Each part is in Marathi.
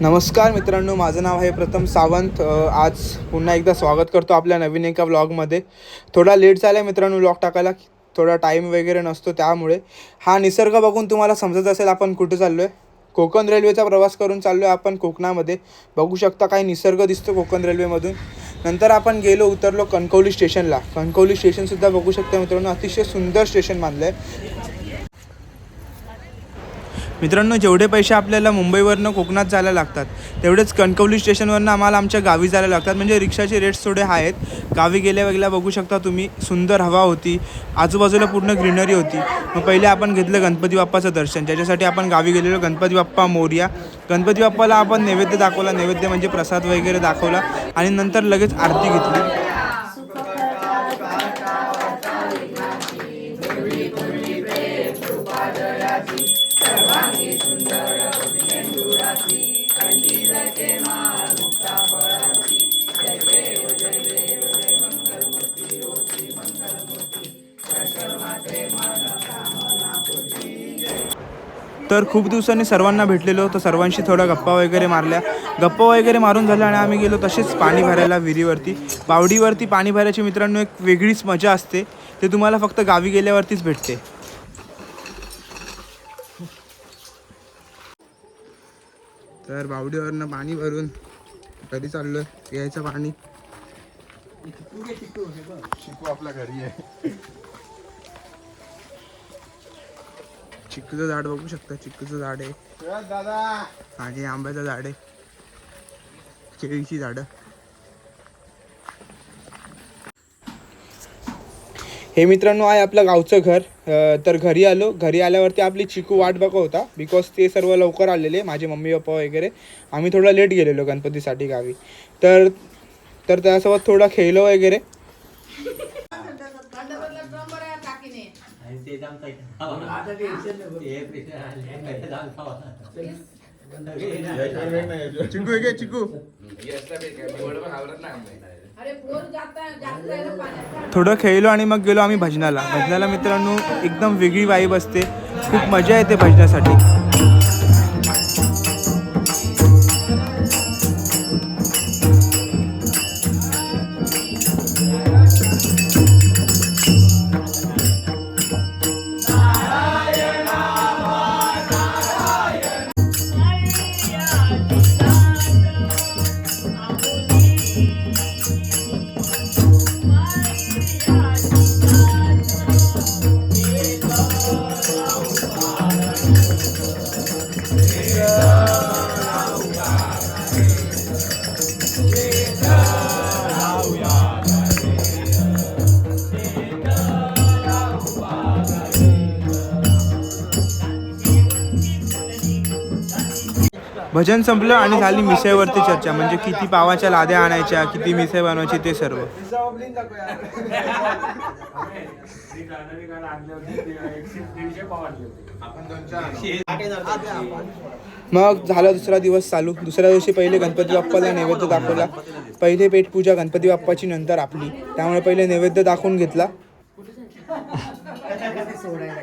नमस्कार मित्रांनो माझं नाव आहे प्रथम सावंत. आज पुन्हा एकदा स्वागत करतो आपल्या नवीन एका व्लॉगमध्ये. थोडा लेट झाला आहे मित्रांनो व्लॉग टाकायला थोडा टाईम वगैरे नसतो त्यामुळे. हा निसर्ग बघून तुम्हाला समजत असेल आपण कुठे चाललो आहे कोकण रेल्वेचा प्रवास करून चाललो आहे आपण कोकणामध्ये. बघू शकता काही निसर्ग दिसतो कोकण रेल्वेमधून. नंतर आपण गेलो उतरलो कणकवली स्टेशनला. कणकवली स्टेशनसुद्धा बघू शकता मित्रांनो अतिशय सुंदर स्टेशन बांधलं आहे मित्रांनो जेवढे पैसे आपल्याला मुंबईवरनं कोकणात जायला लागतात तेवढेच कणकवली स्टेशनवरनं आम्हाला आमच्या गावी जायला लागतात. म्हणजे रिक्षाचे रेट्स थोडे आहेत. गावी गेल्या वेगळ्या बघू शकता तुम्ही सुंदर हवा होती. आजूबाजूला पूर्ण ग्रीनरी होती. मग पहिले आपण घेतलं गणपती बाप्पाचं दर्शन. ज्याच्यासाठी आपण गावी गेलेलो गणपती बाप्पा मोर्या. गणपती बाप्पाला आपण नैवेद्य दाखवला. नैवेद्य म्हणजे प्रसाद वगैरे दाखवला. आणि नंतर लगेच आरती घेतली. तर खूप दिवसांनी सर्वांना भेटलेलो तर सर्वांशी थोडा गप्पा वगैरे मारल्या. गप्पा वगैरे मारून झाल्या आणि आम्ही गेलो तसेच पाणी भरायला विहिरीवरती. बावडीवरती पाणी भरायची मित्रांनो एक वेगळीच मजा असते. ते तुम्हाला फक्त गावी गेल्यावरतीच भेटते. तर बावडीवरनं पाणी भरून कधी आहे यायचं पाणी. शिकू आपल्या घरी. आहे चिक्कूचं झाड बघू शकता चिक्कूचं झाड आहे. आणि आंब्याचं झाड आहे. केळीची झाडं. हे मित्रांनो आहे आपलं गावचं घर. तर घरी आलो. घरी आल्यावरती आपली चिकू वाट बघत होता. बिकॉज ते सर्व लवकर आलेले माझे मम्मी पप्पा वगैरे. आम्ही थोडा लेट गेलेलो गणपतीसाठी गावी. तर तर त्यासोबत थोडा खेळलो वगैरे. चिकू घे चिकू. अरे पोर जाता जास्त जायला पाण्यात. थोडं खेळलो आणि मग गेलो आम्ही भजनाला. भजनाला मित्रांनो एकदम वेगळी वाईब असते. खूप मजा येते भजनासाठी. भजन संपलं आणि झाली मिसळवरती चर्चा म्हणजे किती पावाच्या लाद्या आणायच्या किती मिसळ बनवायची ते सर्व. मग झाला दुसरा दिवस चालू. दुसऱ्या दिवशी पहिले गणपती बाप्पाला नैवेद्य दाखवला. पहिले पेट पूजा गणपती बाप्पाची नंतर आपली. त्यामुळे पहिले नैवेद्य दाखवून घेतला. कथाकथी सोडायला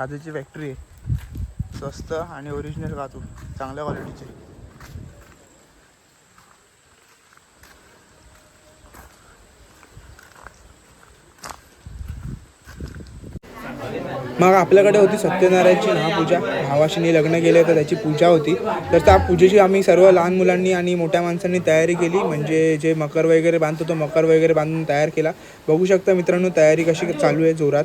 काजूची फॅक्टरी आहे. स्वस्त आणि ओरिजिनल काजू. चांगल्या क्वालिटीचे मग आपल्याकडे होती सत्यनारायणची महापूजा. भावाशीने लग्न केले तर त्याची पूजा होती. तर त्या पूजेची आम्ही सर्व लहान मुलांनी आणि मोठ्या माणसांनी तयारी केली. म्हणजे जे मकर वगैरे बांधतो तो मकर वगैरे बांधून तयार केला. बघू शकता मित्रांनो तयारी कशी चालू आहे जोरात.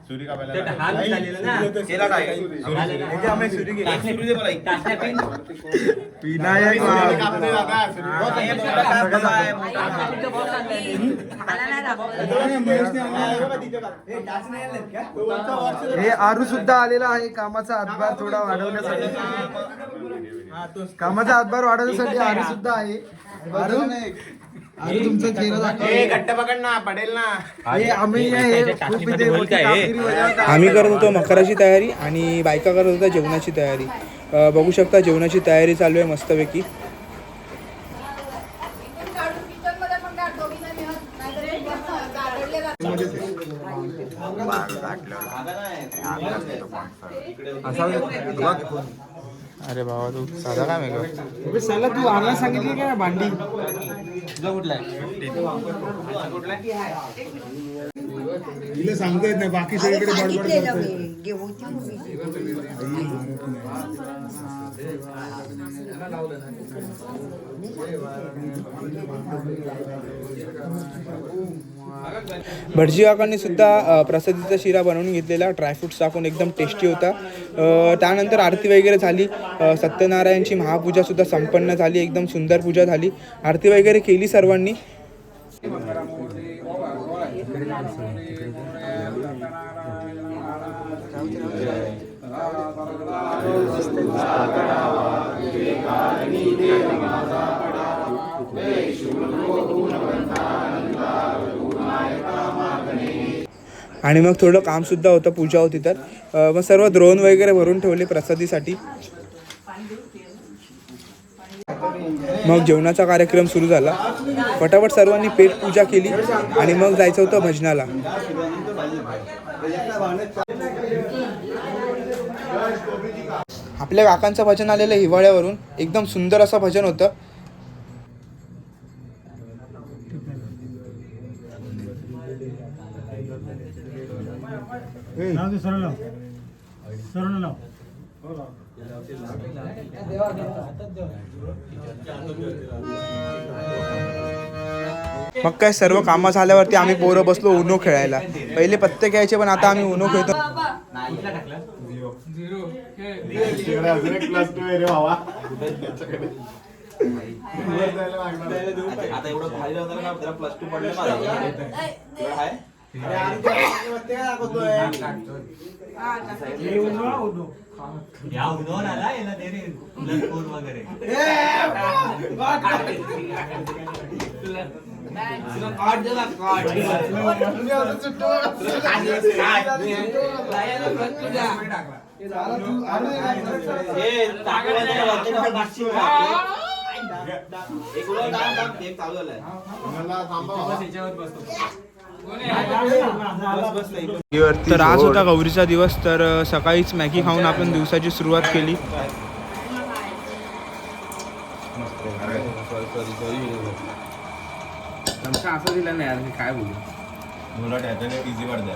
सुरी कापायला केला काय विनायक हे आरू सुद्धा आलेला आहे कामाचा हातभार थोडा वाढवण्यासाठी कामाचा हातभार वाढवण्यासाठी आरू सुद्धा आहे आरू आरू तुमचा चेहरा दाखवा. घट्ट पकड ना पडेल ना. हे आम्ही हे खूप इथे मोठी कामगिरी बजावत आहे. आम्ही करत होतो मकराची तयारी आणि बायका करत होत्या जेवणाची तयारी. अ, बघू शकता जेवणाची तयारी चालू आहे मस्तपैकी. इथून अरे बाबा तू साधा काय मेगा अबे साला तू आणायला सांगितली का भांडी? तिला सांगता येत नाही बाकी सगळीकडे बडबड. भटजी काकांनी सुद्धा प्रसादीचा शिरा बनवून घेतलेला ड्रायफ्रुट्स टाकून एकदम टेस्टी होता. अ, त्यानंतर आरती वगैरे झाली. सत्यनारायणची महापूजा सुद्धा संपन्न झाली एकदम सुंदर पूजा झाली. आरती वगैरे केली सर्वांनी. आणि मग थोडं कामसुद्धा होतं पूजा होती तर. मग सर्व द्रोण वगैरे भरून ठेवले प्रसादीसाठी. मग जेवणाचा कार्यक्रम सुरू झाला. फटाफट सर्वांनी पेट पूजा केली आणि मग जायचं होतं भजनाला. आपल्या काकांचं भजन आलेलं हिवाळ्यावरून. एकदम सुंदर असं भजन होतं. मग काय सर्व कामं झाल्यावरती आम्ही पोरं बसलो उनो खेळायला. पहिले पत्ते खेळायचे पण आता आम्ही उनो खेळतो. तिकडे अजून एक प्लस टू आहे रे भावा. त्याच्याकडे. वर जायला लागणार आहे. आता एवढं खाली जाऊन ना त्याला प्लस टू पडले तुला आहे या उन्हावर आला याला दे रे. प्लस फोर वगैरे. ए, टाकायला नाही, वरती टाकून टाकशील का? एक उडव, मला. तर आज होता गौरीचा दिवस तर सकाळीच मॅगी खाऊन आपण दिवसाची सुरुवात केली मुलं त्याच्याने easy पडतंय.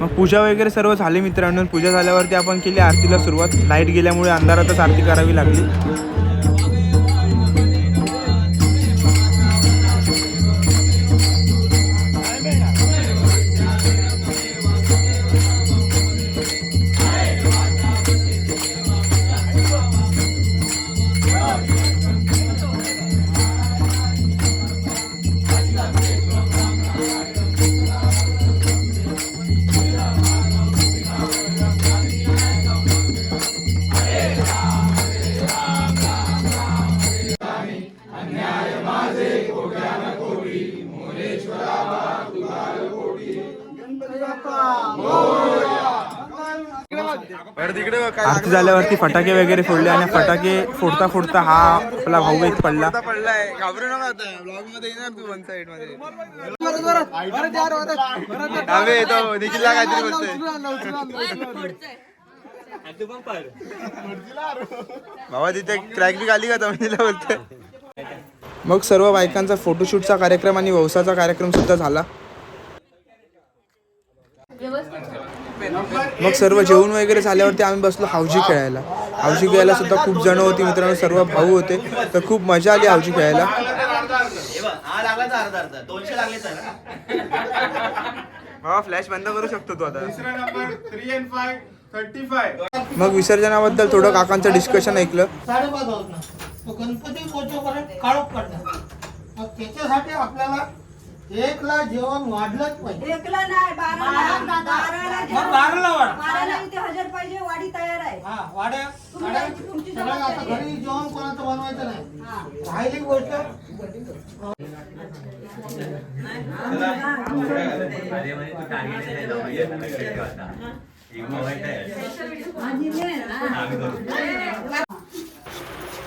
मग पूजा वगैरे सर्व झाली मित्रांनो. पूजा झाल्यावरती आपण केली आरतीला सुरुवात. लाइट गेल्यामुळे अंधारातच आरती करावी लागली. आरती झाल्यावरती फटाके वगैरे फोडले आणि फटाके फोडता फोडता हा आपला भाऊ एक पडला. पडलाय. घाबरू नका ब्लॉगमध्ये येणार तू वन साइडमध्ये. अबे तो निखिलला काहीतरी बोलतोय. बाबा तिथे क्रॅक बी आली का जमिनीला बोलतोय. मग सर्व बायकांचा फोटोशूटचा कार्यक्रम आणि वौसाचा कार्यक्रम सुद्धा झाला. मग सर्व जेवण वगैरे झाल्यावरती आम्ही बसलो हावजी खेळायला. हावजी खेळायला सुद्धा खूप जण होती मित्रांनो सर्व भाऊ होते. तर खूप मजा आली हावजी खेळायला. हे फ्लॅश बंद करू शकतो तू आता. मग विसर्जनाबद्दल थोडं काकांचं डिस्कशन ऐकलं. साडेपाच होत ना तो गणपती त्याच्यासाठी आपल्याला एकला जेवण वाढलंच पाहिजे एकला नाही बाराला. बाराला मग जेवण. बाराला वाढ. बाराला इथे हजर पाहिजे वाडी तयार आहे. हा वाड्या वाड्या तुमची सगळं आता जबाबदारी घरी जेवण कोणाचं बनवायचं नाही. हा. राहिली गोष्ट.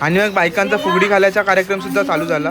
आणि मग बायकांचा फुगडी घालायचा कार्यक्रम सुद्धा चालू झाला.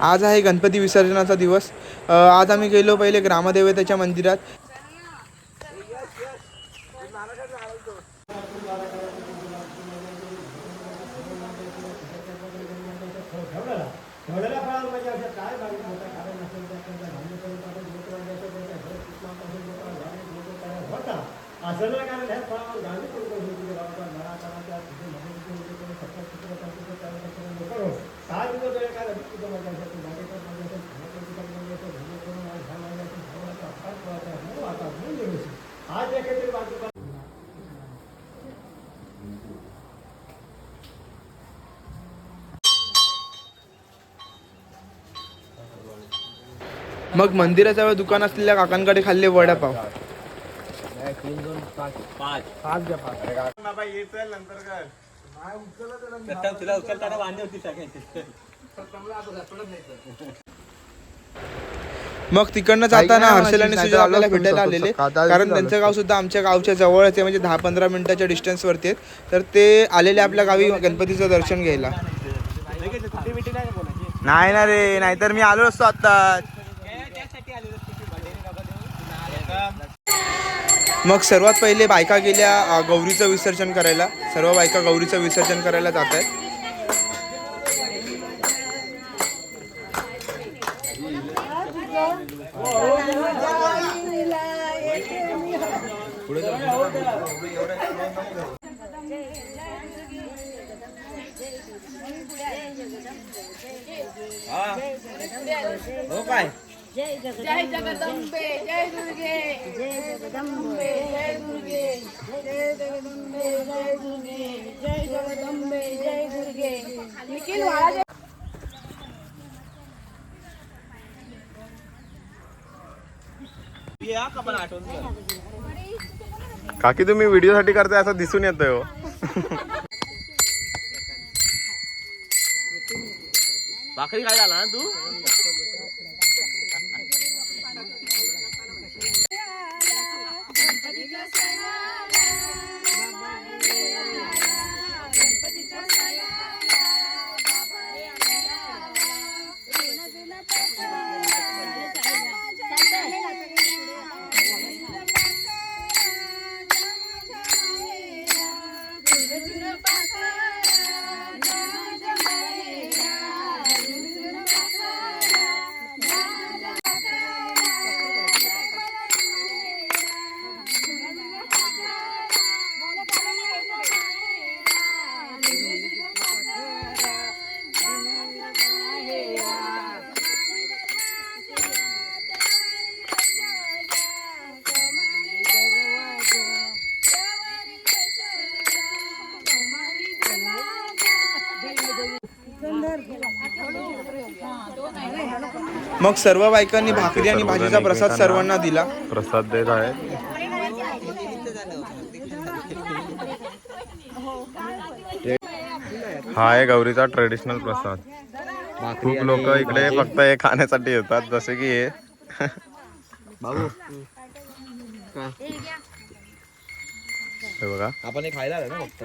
आज आहे गणपती विसर्जनाचा दिवस. आज आम्ही गेलो पहिले ग्रामदेवतेच्या मंदिरात. मग मंदिराजवळ दुकान असलेल्या काकांकडे खाल्ले वडापाव मग तिकडनं जाताना हर्षल आणि सुजय आपल्याला भेटायला आलेले कारण त्यांचं गाव सुद्धा आमच्या गावच्या जवळच आहे म्हणजे दहा पंधरा मिनिटाच्या डिस्टन्स वरती आहेत तर ते आलेले आपल्या गावी गणपतीचं दर्शन घ्यायला नाही ना रे नाहीतर मी आलो असतो आता मग सर्वात पहिले बायका गेल्या गौरीचं विसर्जन करायला. सर्व बायका गौरीचं विसर्जन करायला जात आहेत. हो काय? जय जगदंबे. काकी तुम्ही व्हिडिओ साठी करताय असं दिसून येतोय हो. भाकरी काय झाला ना तू मग सर्व बायकांनी भाकरी आणि भाजीचा प्रसाद सर्वांना दिला. प्रसाद देत आहे हा आहे गौरीचा ट्रेडिशनल प्रसाद. खूप लोक इकडे फक्त हे खाण्यासाठी येतात जसे की हे. हे बघा. आपण हे खायला आलोय ना फक्त.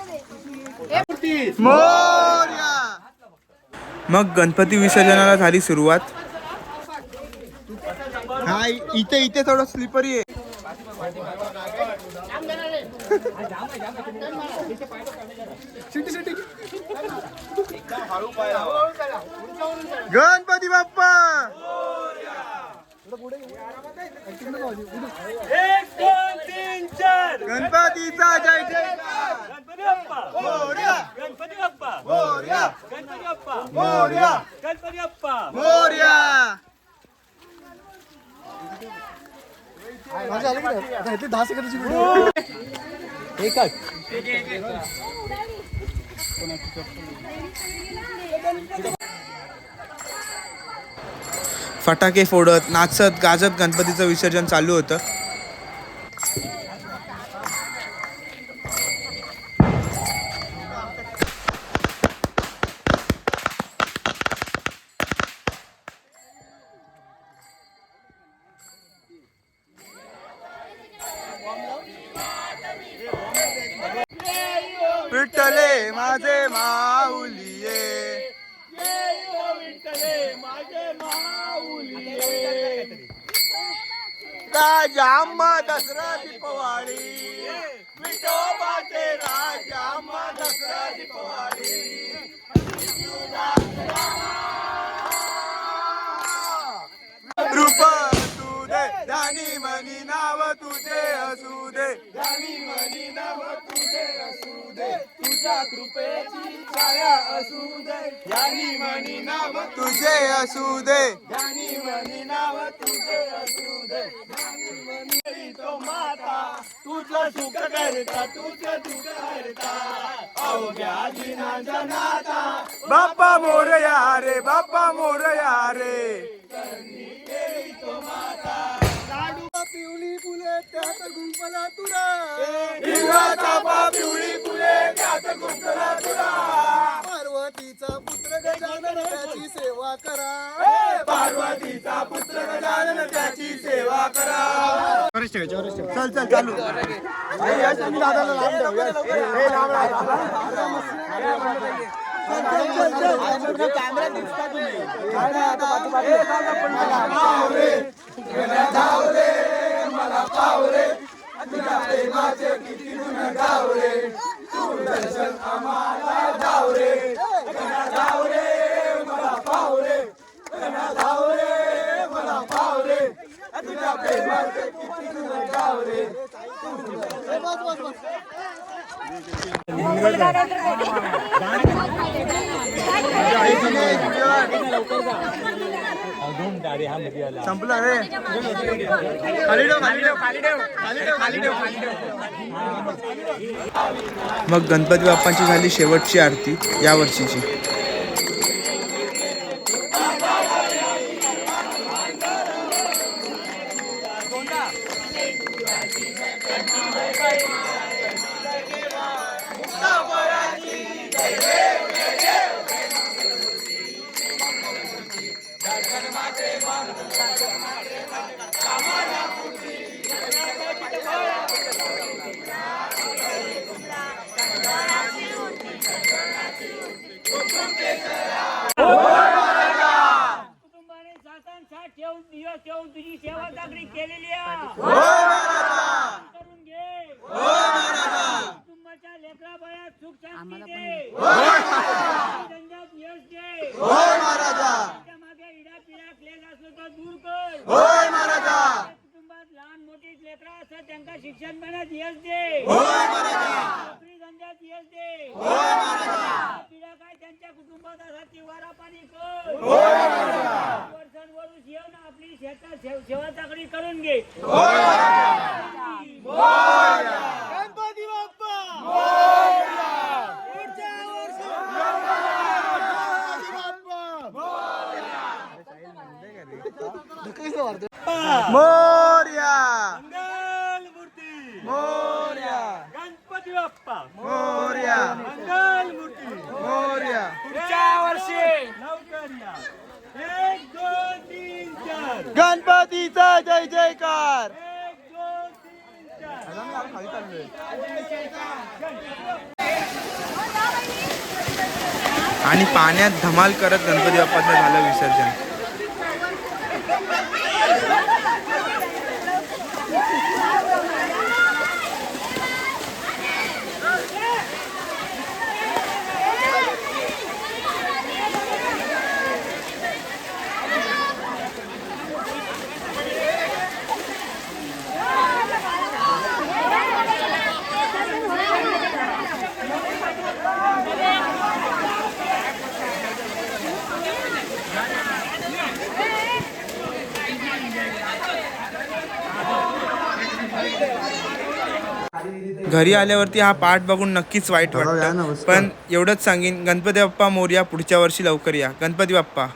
मग गणपती विसर्जनाला झाली सुरुवात. हा इथे इथे थोडं स्लिपरी आहे. गणपती बाप्पा! गणपतीचा जय जय मोरया. मोरया. मोरया मोरया. दहा सेकंदाची व्हिडिओ फटाके फोडत नाचत गाजत गणपतीचं विसर्जन चालू होतं. रूप तू दे ध्यानी मनी नाव तुझे असू दे. ध्यानी मनी नाव तुझे असू दे. तुझ्या कृपेची छाया असू दे. ध्यानी मनी नाव तुझे असू दे. ध्यानी मनी नाव तुझे असू दे. मनी तो माता. तुझं सुख करता तुझं दुःख करता अवघ्या दिनाचा नाता. बाप्पा मोरया रे बाप्पा मोरया रे पिवळी फुले त्यात गुंफला तुरा. पिवळी फुले पार्वतीचा पुत्र गजानन त्याची सेवा करा. पार्वतीचा पुत्र गजानन त्याची सेवा करा. याच्यावरच ठेव याच्यावरच ठेव. चल चल चालू. आणि दादाला लांब ठेव, यश. ए, लांब राहा. संपलं रे खाली ठेव खाली ठेव खाली ठेव खाली ठेव खाली ठेव खाली ठेव मग गणपती बाप्पांची झाली शेवटची आरती या वर्षीची. पाण्यात धमाल करत गणपती बाप्पाचं झालं विसर्जन. घरी आल्यावरती हा पाठ बघून नक्कीच वाईट वाटतं. पण एवढंच सांगेन गणपती बाप्पा मोर्या पुढच्या वर्षी लवकर या. गणपती बाप्पा